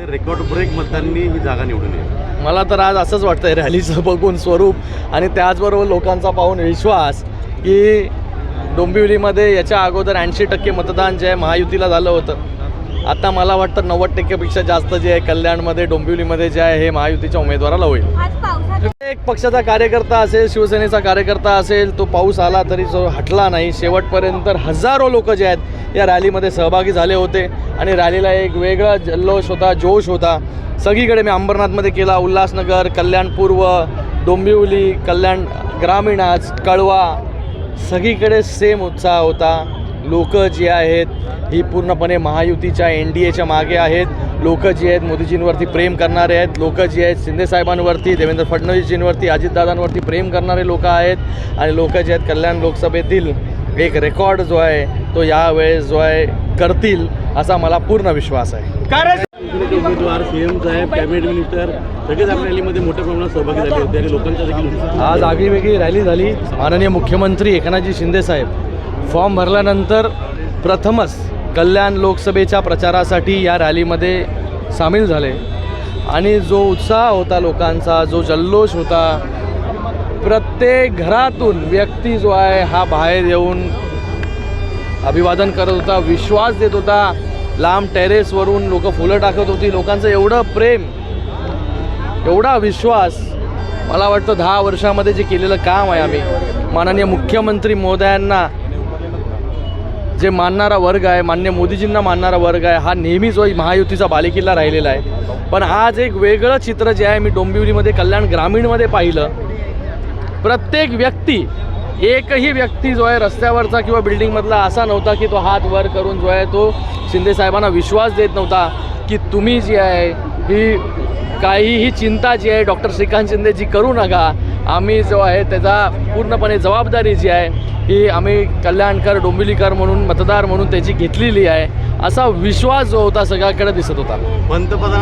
Record break मतदारांनी ही जागा निवडून येईल. मला तर आज असंच वाटतंय रॅलीचं बघून स्वरूप आणि त्याचबरोबर लोकांचा पाहून विश्वास की डोंबिवलीमध्ये याच्या अगोदर ऐंशी टक्के मतदान जे आहे महायुतीला झालं होतं. आता मला वाटतं नव्वद टक्केपेक्षा जास्त जे आहे कल्याणमध्ये डोंबिवलीमध्ये जे आहे हे महायुतीच्या उमेदवाराला होईल. आज पावसाचं एक पक्षाचा कार्यकर्ता असेल शिवसेनेचा कार्यकर्ता असेल तो पाऊस आला तरी जो हटला नाही. शेवटपर्यंत हजारो लोक जे आहेत या रॅलीमध्ये सहभागी झाले होते. आणि रॅलीला एक वेगळा जल्लोष होता जोश होता. सगळीकडे मी अंबरनाथमध्ये केला उल्हासनगर कल्याण पूर्व डोंबिवली कल्याण ग्रामीण आज कळवा. सगळीकडे सेम उत्साह होता. लोक जी आहेत ही पूर्णपणे महायुतीच्या एन डी एच्या मागे आहेत. लोक जी आहेत मोदीजींवरती प्रेम करणारे आहेत. लोक जी आहेत शिंदेसाहेबांवरती देवेंद्र फडणवीसजींवरती अजितदादांवरती प्रेम करणारे लोक आहेत. आणि लोक जे आहेत कल्याण लोकसभेतील एक रेकॉर्ड जो आहे तो यावेळेस जो आहे करतील असा मला पूर्ण विश्वास आहे. उमेदवार सीएम साहेब कॅबिनेट मिनिस्टर सगळेच आपल्या रॅलीमध्ये मोठ्या प्रमाणात सहभागी झाले होते आणि लोकांचा देखील आज आगळीवेगळी रॅली झाली. माननीय मुख्यमंत्री एकनाथजी शिंदेसाहेब फॉर्म भरल्यानंतर प्रथमच कल्याण लोकसभेच्या प्रचारासाठी या रॅलीमध्ये सामील झाले. आणि जो उत्साह होता लोकांचा जो जल्लोष होता प्रत्येक घरातून व्यक्ती जो आहे हा बाहेर येऊन अभिवादन करत होता विश्वास देत होता. लांब टेरेसवरून लोक फुलं टाकत होती. लोकांचं एवढं प्रेम एवढा विश्वास मला वाटतं दहा वर्षामध्ये जे केलेलं काम आहे आम्ही माननीय मुख्यमंत्री महोदयांना जे मानणारा वर्ग आहे मान्य मोदीजींना मानणारा वर्ग आहे हा नेहमीच महायुतीचा बालेकिल्ला राहिलेला आहे. पण आज एक वेगळं चित्र जे आहे मी डोंबिवलीमध्ये कल्याण ग्रामीणमध्ये पाहिलं. प्रत्येक व्यक्ती एकही व्यक्ती जो आहे रस्त्यावरचा किंवा बिल्डिंगमधला असा नव्हता की तो हात वर करून जो आहे तो शिंदेसाहेबांना विश्वास देत नव्हता की तुम्ही जी आहे ही काहीही चिंता जी आहे डॉक्टर श्रीकांत शिंदे जी करू नका. आम्ही जो आहे त्याचा पूर्णपणे जबाबदारी जी आहे ही आम्ही कल्याणकर डोंबिवलीकर म्हणून मतदार म्हणून त्याची घेतलेली आहे. असा विश्वास जो होता सगळ्याकडे दिसत होता. पंतप्रधान